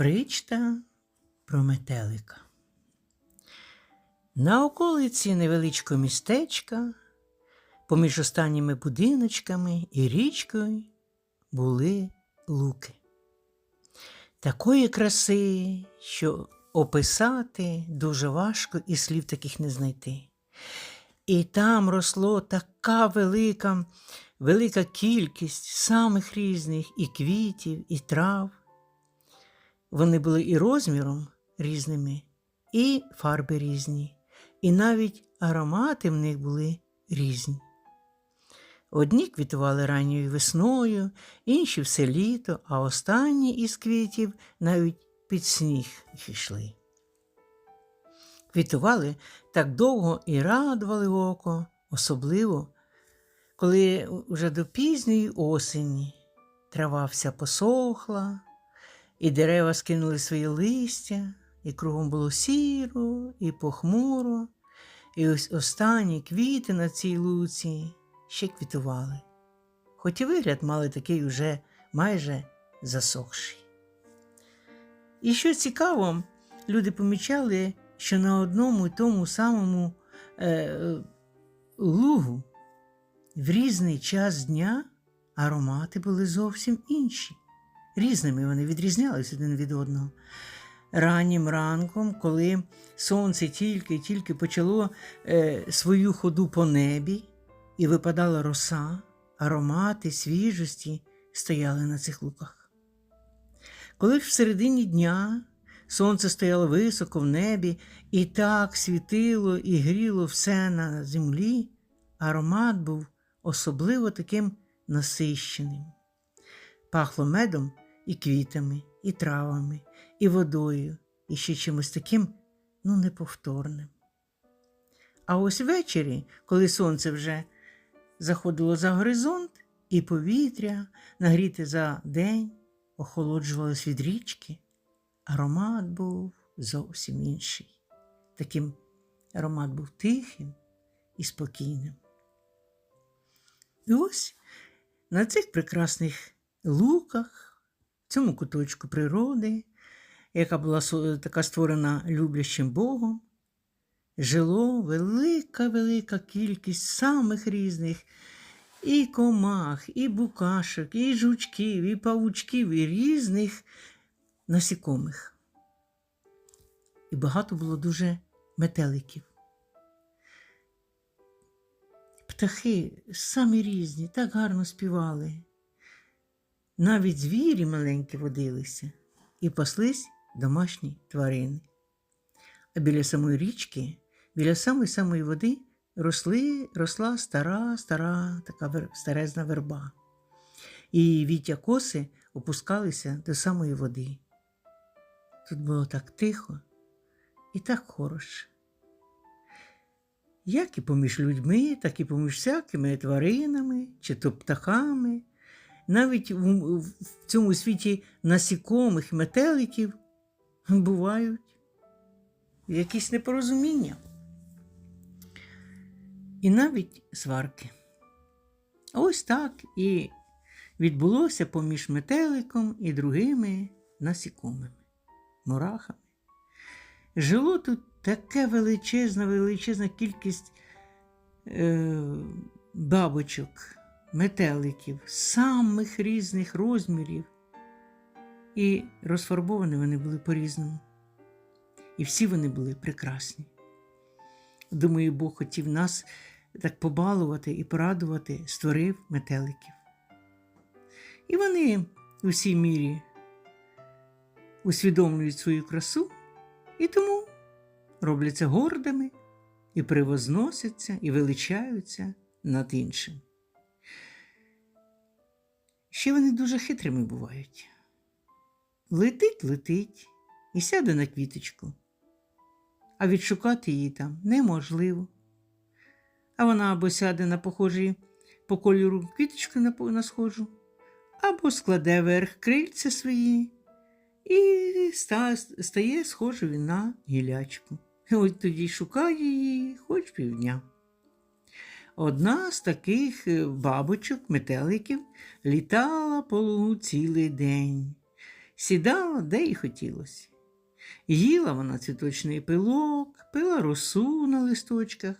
Причта про метелика. На околиці невеличкого містечка, поміж останніми будиночками і річкою були луки. Такої краси, що описати дуже важко і слів таких не знайти. І там росло така велика, велика кількість самих різних і квітів, і трав. Вони були і розміром різними, і фарби різні, і навіть аромати в них були різні. Одні квітували ранньою весною, інші все літо, а останні із квітів навіть під сніг йшли. Квітували так довго і радували око, особливо, коли вже до пізньої осені трава вся посохла, і дерева скинули свої листя, і кругом було сіро, і похмуро, і ось останні квіти на цій луці ще квітували, хоч і вигляд мали такий уже майже засохший. І що цікаво, люди помічали, що на одному і тому самому е, лугу в різний час дня аромати були зовсім інші. Різними вони відрізнялись один від одного. Раннім ранком, коли сонце тільки-тільки почало е, свою ходу по небі і випадала роса, аромати свіжості стояли на цих луках. Коли ж в середині дня сонце стояло високо в небі і так світило і гріло все на землі, аромат був особливо таким насищеним. Пахло медом і квітами, і травами, і водою, і ще чимось таким ну, неповторним. А ось ввечері, коли сонце вже заходило за горизонт, і повітря, нагріте за день, охолоджувалось від річки, аромат був зовсім інший. Таким аромат був тихим і спокійним. І ось на цих прекрасних луках, цьому куточку природи, яка була така створена люблячим Богом, жило велика-велика кількість самих різних і комах, і букашок, і жучків, і павучків, і різних насікомих. І багато було дуже метеликів. Птахи самі різні, так гарно співали. Навіть звірі маленькі водилися і паслись домашні тварини. А біля самої річки, біля самої самої води росли, росла стара, стара така старезна верба. І віття коси опускалися до самої води. Тут було так тихо і так хороше. Як і поміж людьми, так і поміж всякими тваринами чи то птахами. Навіть в, в цьому світі насікомих метеликів бувають якісь непорозуміння. І навіть сварки. Ось так і відбулося поміж метеликом і другими насікомими, мурахами. Жило тут таке величезна, величезна кількість е, бабочок, метеликів, самих різних розмірів. І розфарбовані вони були по-різному. І всі вони були прекрасні. Думаю, Бог хотів нас так побалувати і порадувати, створив метеликів. І вони у всій мірі усвідомлюють свою красу і тому робляться гордими і превозносяться і величаються над іншим. Ще вони дуже хитрими бувають. Летить, летить і сяде на квіточку, а відшукати її там неможливо. А вона або сяде на похожій по кольору квіточку на, схожу, або складе верх крильця свої і стає схожою на гілячку. От тоді шукає її хоч півдня. Одна з таких е, бабочок, метеликів, літала по лугу цілий день. сідала, де їй хотілося. Їла вона цвіточний пилок, пила росу на листочках,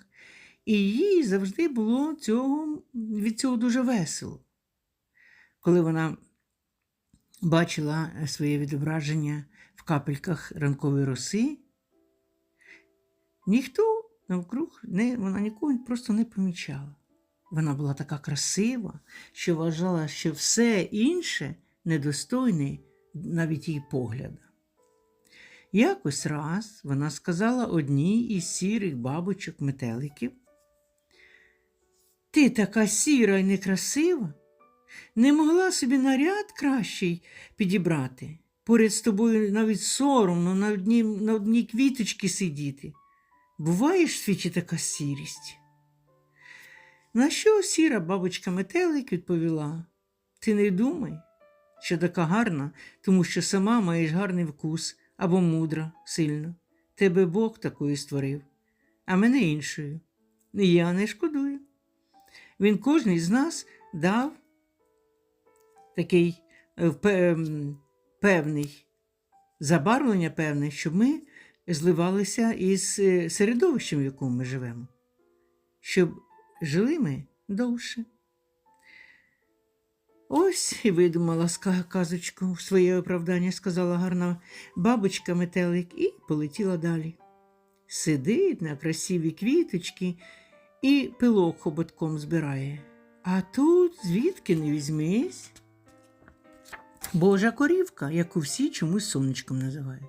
і їй завжди було цього, від цього дуже весело. Коли вона бачила своє відображення в капельках ранкової роси, ніхто навкруг не, вона нікого просто не помічала. Вона була така красива, що вважала, що все інше недостойне навіть її погляда. Якось раз вона сказала одній із сірих бабочок метеликів: Ти така сіра і некрасива, не могла собі наряд кращий підібрати. Поряд з тобою навіть соромно на одній, на одній квіточці сидіти. Буває ж в світі така сірість. На що сіра бабочка метелик відповіла: Ти не думай, що така гарна, тому що сама маєш гарний вкус або мудра сильно. Тебе Бог такою створив, а мене іншою. Я не шкодую. Він кожний з нас дав такий е, певний забарвлення певне, щоб ми зливалися із е, середовищем, в якому ми живемо, щоб жили ми довше. Ось і видумала казочку в своє оправдання, сказала гарна бабочка метелик і полетіла далі. Сидить на красиві квіточки і пилок хоботком збирає. А тут звідки не візьмись? Божа корівка, яку всі чомусь сонечком називають,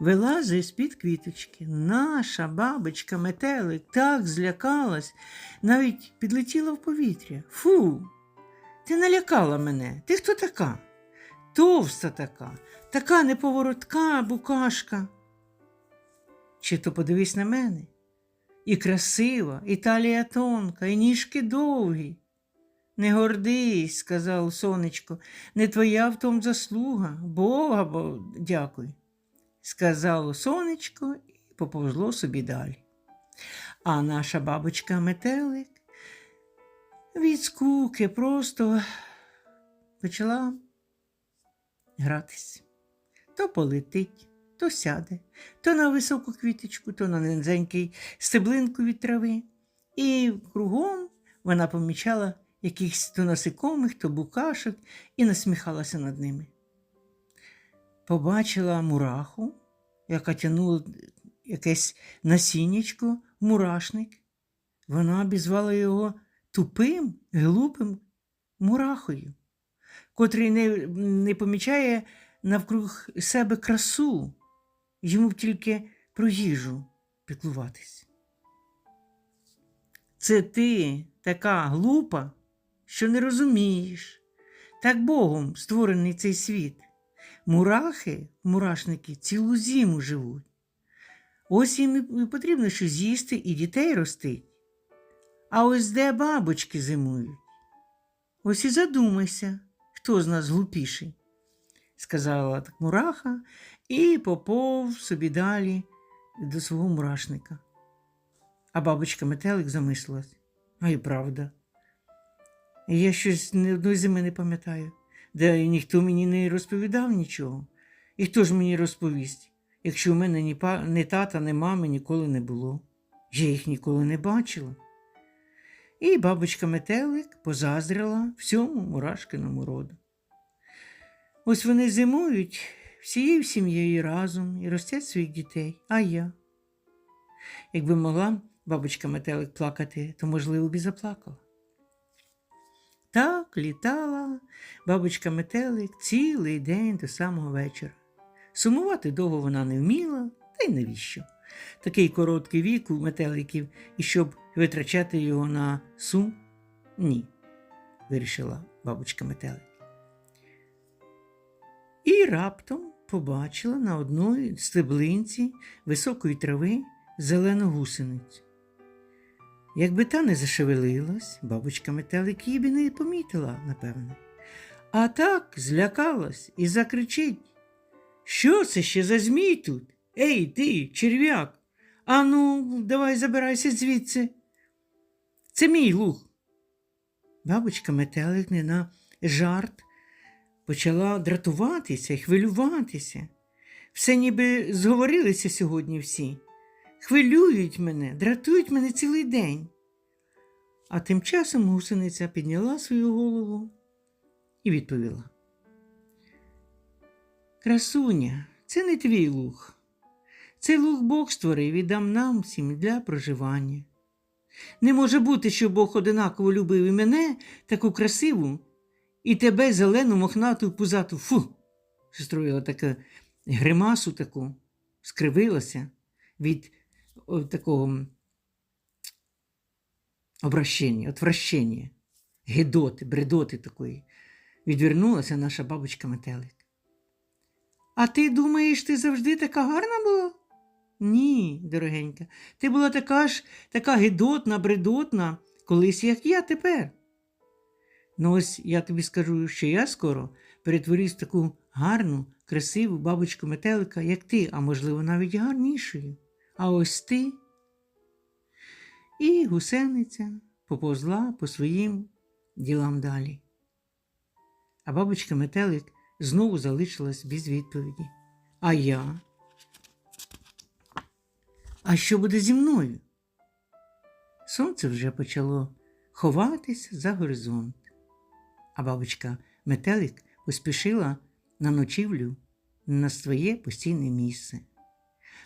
вилазить з-під квіточки. Наша бабочка метелик так злякалась, навіть підлетіла в повітря. Фу, ти налякала мене. Ти хто така? Товста така, така неповоротка букашка. Чи то подивись на мене? І красива, і талія тонка, і ніжки довгі. Не гордись, сказав сонечко, не твоя в том заслуга, Бога бо дякуй. Сказало сонечко і поповзло собі далі. А наша бабочка метелик від скуки просто почала гратись. То полетить, то сяде, то на високу квіточку, то на низенький стеблинку від трави. І кругом вона помічала якихось то насекомих, то букашок і насміхалася над ними. Побачила мураху, яка тянула якесь насіннячко, мурашник. Вона обізвала його тупим, глупим мурахою, котрий не, не помічає навкруг себе красу, йому тільки про їжу піклуватись. Це ти така глупа, що не розумієш. Так Богом створений цей світ. Мурахи, мурашники, цілу зиму живуть. Ось їм потрібно щось з'їсти і дітей ростить. А ось де бабочки зимують. Ось і задумайся, хто з нас глупіший, сказала так мураха і поповз собі далі до свого мурашника. А бабочка метелик замислилась. А й правда. Я щось не одної зими не пам'ятаю, де ніхто мені не розповідав нічого. І хто ж мені розповість, якщо в мене ні, па, ні тата, ні мами ніколи не було? Я їх ніколи не бачила. І бабочка метелик позаздрила всьому мурашкиному роду. Ось вони зимують всією сім'єю разом і ростять своїх дітей, а я. Якби могла бабочка метелик плакати, то, можливо, б і заплакала. Так літала бабочка метелик цілий день до самого вечора. Сумувати довго вона не вміла, та й навіщо? Такий короткий вік у метеликів, і щоб витрачати його на сум? Ні, вирішила бабочка метелик. І раптом побачила на одній стеблинці високої трави зелену гусеницю. Якби та не зашевелилась, бабочка метелик її б не помітила, напевне. А так злякалась і закричить. Що це ще за змій тут? Ей, ти, черв'як, ану, давай забирайся звідси. Це мій луг. Бабочка метелик не на жарт почала дратуватися і хвилюватися. Все ніби зговорилися сьогодні всі. Хвилюють мене, дратують мене цілий день. А тим часом гусениця підняла свою голову і відповіла. Красуня, це не твій луг. Цей луг Бог створив і дам нам всім для проживання. Не може бути, що Бог одинаково любив і мене, таку красиву, і тебе зелену, мохнату, пузату. Фу. Строїла таку гримасу таку, скривилася від такого обращення, отвращення, гидоти, бредоти такої. Відвернулася наша бабочка метелик. А ти думаєш, ти завжди така гарна була? Ні, дорогенька, ти була така ж, така гидотна, бредотна, колись, як я тепер. Ну ось я тобі скажу, що я скоро перетворюсь в таку гарну, красиву бабочку метелика, як ти, а можливо, навіть гарнішою. А ось ти. І гусениця поповзла по своїм ділам далі. А бабочка метелик знову залишилась без відповіді. А я? А що буде зі мною? Сонце вже почало ховатися за горизонт, а бабочка метелик поспішила на ночівлю на своє постійне місце.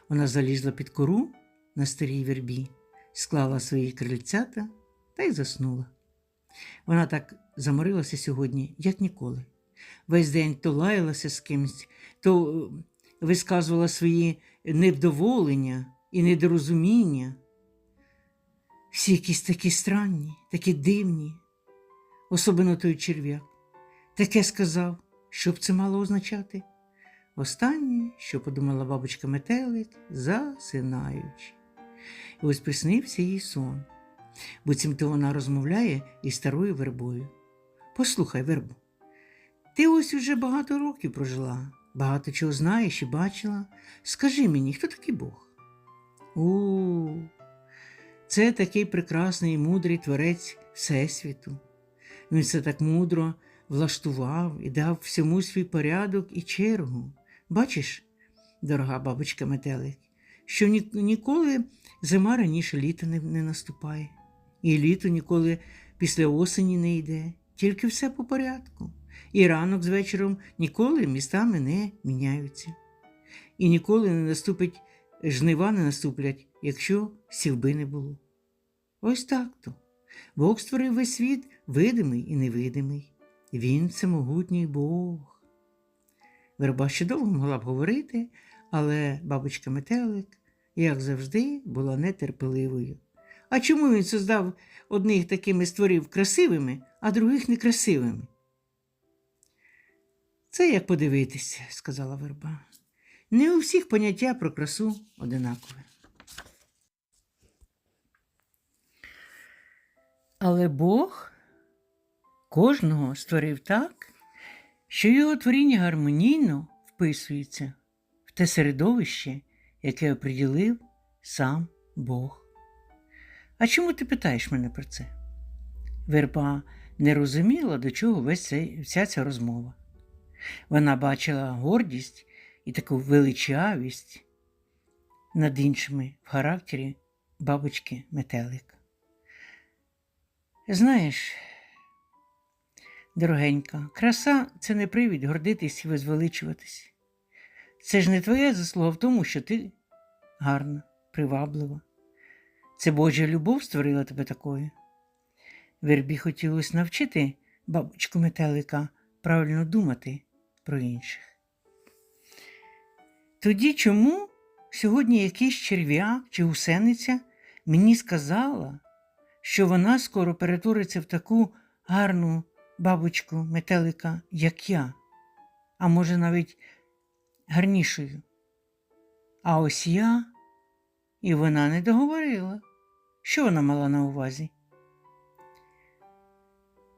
Вона залізла під кору на старій вербі, склала свої крильцята та й заснула. Вона так заморилася сьогодні, як ніколи. Весь день то лаялася з кимсь, то е, висказувала свої невдоволення і недорозуміння. Всі якісь такі странні, такі дивні, особливо той черв'як. Таке сказав, що б це мало означати. Останнє, що подумала бабочка метелик, засинаючи. І ось приснився їй сон. Буцімто вона розмовляє із старою вербою. Послухай, вербу, ти ось уже багато років прожила, багато чого знаєш і бачила. Скажи мені, хто такий Бог? У, це такий прекрасний і мудрий творець Всесвіту. Він все так мудро влаштував і дав всьому свій порядок і чергу. Бачиш, дорога бабочка метелик, що ні, ніколи зима раніше літа не, не наступає, і літо ніколи після осені не йде, тільки все по порядку. І ранок з вечором ніколи містами не міняються. І ніколи не наступить, жнива не наступлять, якщо сівби не було. Ось так то. Бог створив весь світ видимий і невидимий. Він всемогутній Бог. Верба ще довго могла б говорити, але бабочка метелик, як завжди, була нетерпеливою. А чому він создав одних такими створів красивими, а других некрасивими? Це як подивитися, сказала верба. Не у всіх поняття про красу одинакове. Але Бог кожного створив так, що його творіння гармонійно вписується в те середовище, яке оприділив сам Бог. А чому ти питаєш мене про це? Верба не розуміла, до чого весь цей, вся ця розмова. Вона бачила гордість і таку величавість над іншими в характері бабочки метелика. Знаєш, дорогенька, краса це не привід гордитись і возвеличуватись. Це ж не твоя заслуга в тому, що ти гарна, приваблива. Це Божа любов створила тебе такою. Вербі хотілося навчити бабочку метелика правильно думати про інших. Тоді чому сьогодні якийсь черв'як чи гусениця мені сказала, що вона скоро перетвориться в таку гарну бабочку метелика, як я, а може навіть гарнішою. А ось я, і вона не договорила, що вона мала на увазі.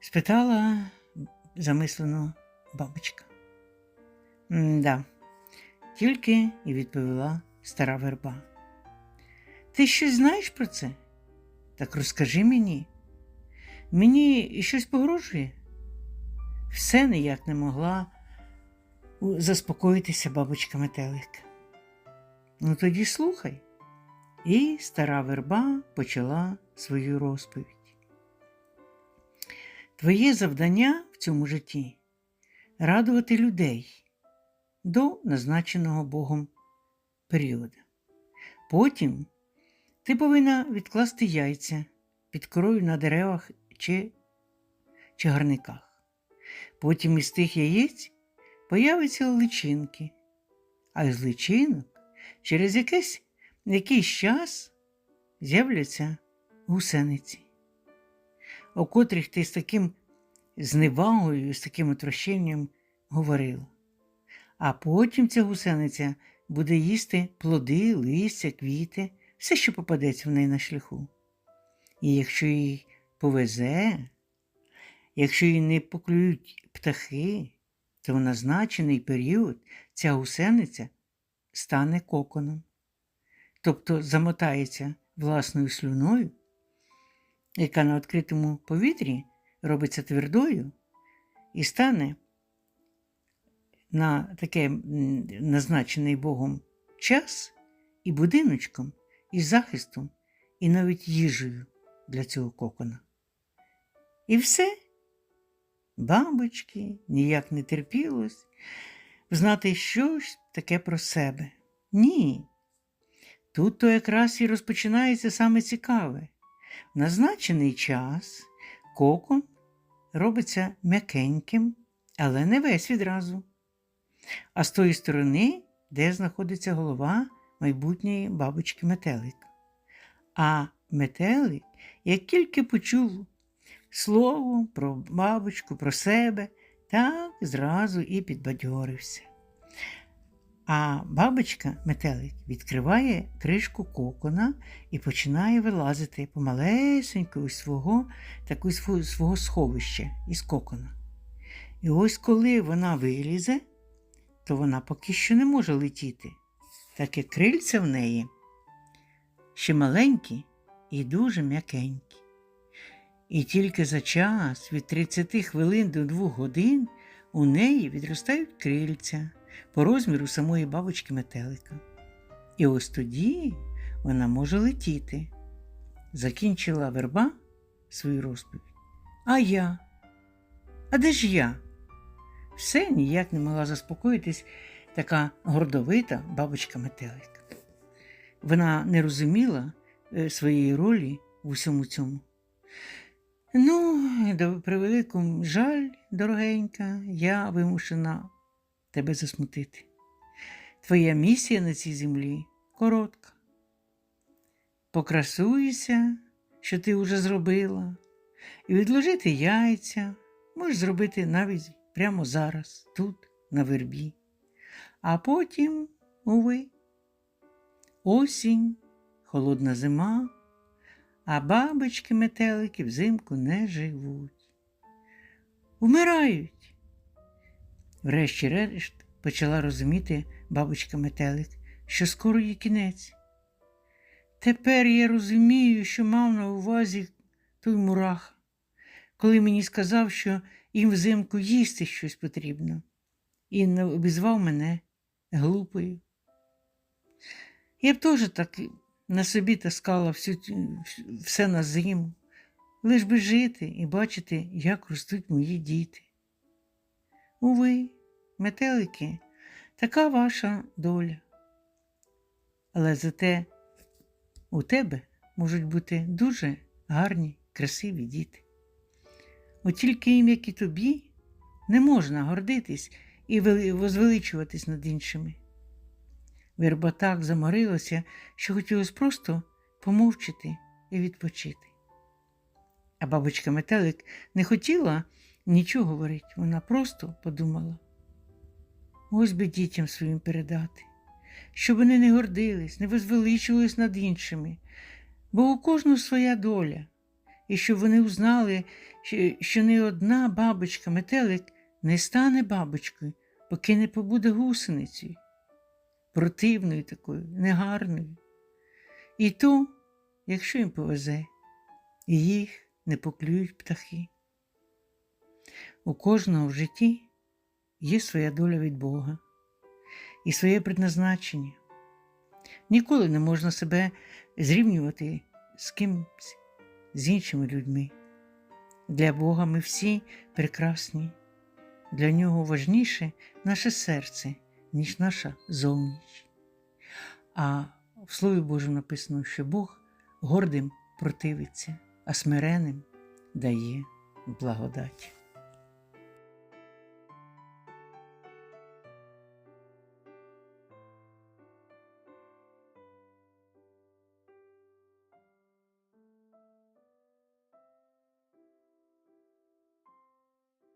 Спитала замислено бабочка. «М-да», тільки і відповіла стара верба. Ти щось знаєш про це? Так розкажи мені. Мені щось погрожує? Все ніяк не могла заспокоїтися бабочка метелик. Ну тоді слухай. І стара верба почала свою розповідь. Твоє завдання в цьому житті радувати людей до назначеного Богом періоду. Потім ти повинна відкласти яйця під корою на деревах чи чагарниках. Потім із тих яєць появляться личинки, а із личинок через якийсь, якийсь час з'являться гусениці, о котрих ти з таким зневагою, з таким отрощенням говорила. А потім ця гусениця буде їсти плоди, листя, квіти, все, що попадеться в неї на шляху. І якщо їй повезе, якщо їй не поклюють птахи, то в назначений період ця гусениця стане коконом, тобто замотається власною слюною, яка на відкритому повітрі робиться твердою і стане на таке назначений Богом час і будиночком, і захистом, і навіть їжею для цього кокона. І все. Бабочки ніяк не терпілось знати щось таке про себе. Ні. Тут то якраз і розпочинається саме цікаве. В назначений час кокон робиться м'якеньким, але не весь відразу. А з тої сторони, де знаходиться голова майбутньої бабочки метелик. А метелик, як тільки почув слово про бабочку, про себе, так зразу і підбадьорився. А бабочка метелик відкриває кришку кокона і починає вилазити помалесенько із свого, таку, свого сховища із кокона. І ось коли вона вилізе, то вона поки що не може летіти, так як крильця в неї ще маленькі і дуже м'якенькі. І тільки за час від 30 хвилин до 2 годин у неї відростають крильця по розміру самої бабочки метелика. І ось тоді вона може летіти. Закінчила верба свою розповідь. А я? А де ж я? Все ніяк не могла заспокоїтись така гордовита бабочка метелик. Вона не розуміла е, своєї ролі в усьому цьому. Ну, до превеликому жаль, дорогенька, я вимушена тебе засмутити. Твоя місія на цій землі коротка. Покрасуйся, що ти вже зробила, і відложити яйця можеш зробити навіть прямо зараз, тут, на вербі. А потім, уви, осінь, холодна зима, а бабочки метелики взимку не живуть. Вмирають. Врешті-решт почала розуміти бабочка метелик, що скоро є кінець. Тепер я розумію, що мав на увазі той мурах, коли мені сказав, що їм взимку їсти щось потрібно, і не обізвав мене глупою. Я б теж так на собі таскала всю, все на зиму, лиш би жити і бачити, як ростуть мої діти. Уви, метелики, така ваша доля. Але зате у тебе можуть бути дуже гарні, красиві діти. От тільки їм, як і тобі, не можна гордитись і возвеличуватись над іншими. Верба так заморилася, що хотілося просто помовчати і відпочити. А бабочка метелик не хотіла нічого говорити, вона просто подумала. Ось би дітям своїм передати, щоб вони не гордились, не возвеличувались над іншими, бо у кожного своя доля, і щоб вони узнали, що не одна бабочка метелик не стане бабочкою, поки не побуде гусеницею, противною такою, негарною. І то, якщо їм повезе, їх не поклюють птахи. У кожного в житті є своя доля від Бога і своє предназначення. Ніколи не можна себе зрівнювати з кимсь, з іншими людьми. Для Бога ми всі прекрасні. Для нього важніше наше серце, ніж наша зовніч. А в Слові Божому написано, що Бог гордим противиться, а смиреним дає благодать.